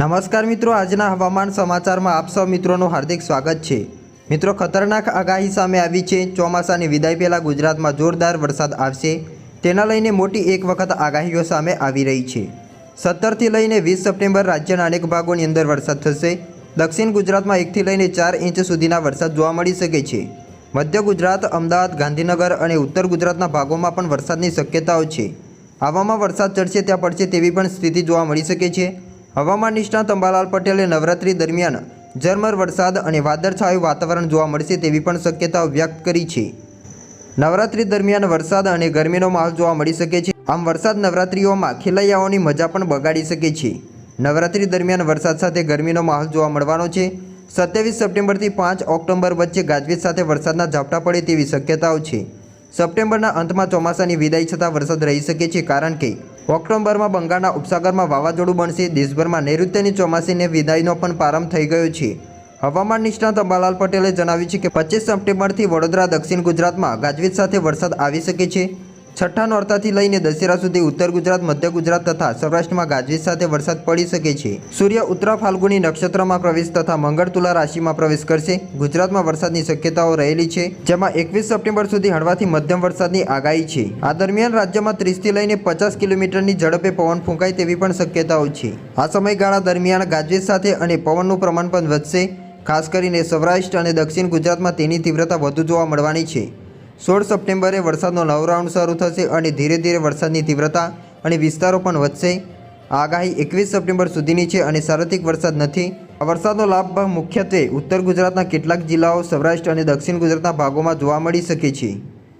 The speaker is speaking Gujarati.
નમસ્કાર મિત્રો, આજના હવામાન સમાચારમાં આપ સૌ મિત્રોનું હાર્દિક સ્વાગત છે. મિત્રો, ખતરનાક આગાહી સામે આવી છે. ચોમાસાની વિદાય પહેલાં ગુજરાતમાં જોરદાર વરસાદ આવશે. તેના લઈને મોટી એક વખત આગાહીઓ સામે આવી રહી છે. સત્તરથી લઈને વીસ સપ્ટેમ્બર રાજ્યના અનેક ભાગોની અંદર વરસાદ થશે. દક્ષિણ ગુજરાતમાં એકથી લઈને ચાર ઇંચ સુધીના વરસાદ જોવા મળી શકે છે. મધ્ય ગુજરાત, અમદાવાદ, ગાંધીનગર અને ઉત્તર ગુજરાતના ભાગોમાં પણ વરસાદની શક્યતાઓ છે. આવામાં વરસાદ ચડશે, ત્યાં પડશે તેવી પણ સ્થિતિ જોવા મળી શકે છે. હવામાન નિષ્ણાત અંબાલાલ પટેલે નવરાત્રી દરમિયાન ઝરમર વરસાદ અને વાદળછાયું વાતાવરણ જોવા મળશે તેવી પણ શક્યતાઓ વ્યક્ત કરી છે. નવરાત્રી દરમિયાન વરસાદ અને ગરમીનો માહોલ જોવા મળી શકે છે. આમ વરસાદ નવરાત્રીઓમાં ખેલૈયાઓની મજા પણ બગાડી શકે છે. નવરાત્રી દરમિયાન વરસાદ સાથે ગરમીનો માહોલ જોવા મળવાનો છે. સત્યાવીસ સપ્ટેમ્બરથી પાંચ ઓક્ટોબર વચ્ચે ગાજવીજ સાથે વરસાદના ઝાપટા પડે તેવી શક્યતાઓ છે. સપ્ટેમ્બરના અંતમાં ચોમાસાની વિદાય છતાં વરસાદ રહી શકે છે કારણ કે ઓક્ટોબરમાં બંગાળના ઉપસાગરમાં વાવાઝોડું બનશે. દેશભરમાં નૈઋત્યની ચોમાસીને વિદાયનો પણ પ્રારંભ થઈ ગયો છે. હવામાન નિષ્ણાત અંબાલાલ પટેલે જણાવ્યું છે કે પચીસ સપ્ટેમ્બરથી વડોદરા, દક્ષિણ ગુજરાતમાં ગાજવીજ સાથે વરસાદ આવી શકે છે. છઠ્ઠા નોરતાથી લઈને દશેરા સુધી ઉત્તર ગુજરાત, મધ્ય ગુજરાત તથા સૌરાષ્ટ્રમાં ગાજવીજ સાથે વરસાદ પડી શકે છે. સૂર્ય ઉત્તરા ફાલ્ગુની નક્ષત્રમાં પ્રવેશ તથા મંગળ તુલા રાશિમાં પ્રવેશ કરશે. ગુજરાતમાં વરસાદની શક્યતાઓ રહેલી છે, જેમાં એકવીસ સપ્ટેમ્બર સુધી હળવાથી મધ્યમ વરસાદની આગાહી છે. આ દરમિયાન રાજ્યમાં ત્રીસથી લઈને પચાસ કિલોમીટરની ઝડપે પવન ફૂંકાય તેવી પણ શક્યતાઓ છે. આ સમયગાળા દરમિયાન ગાજવીજ સાથે અને પવનનું પ્રમાણ પણ વધશે. ખાસ કરીને સૌરાષ્ટ્ર અને દક્ષિણ ગુજરાતમાં તેની તીવ્રતા વધુ જોવા મળવાની છે. સોળ સપ્ટેમ્બરે વરસાદનો નવ રાઉન્ડ શરૂ થશે અને ધીરે ધીરે વરસાદની તીવ્રતા અને વિસ્તારો પણ વધશે. આગાહી એકવીસ સપ્ટેમ્બર સુધીની છે અને સાર્વત્રિક વરસાદ નથી. આ વરસાદનો લાભ મુખ્યત્વે ઉત્તર ગુજરાતના કેટલાક જિલ્લાઓ સૌરાષ્ટ્ર અને દક્ષિણ ગુજરાતના ભાગોમાં જોવા મળી શકે છે.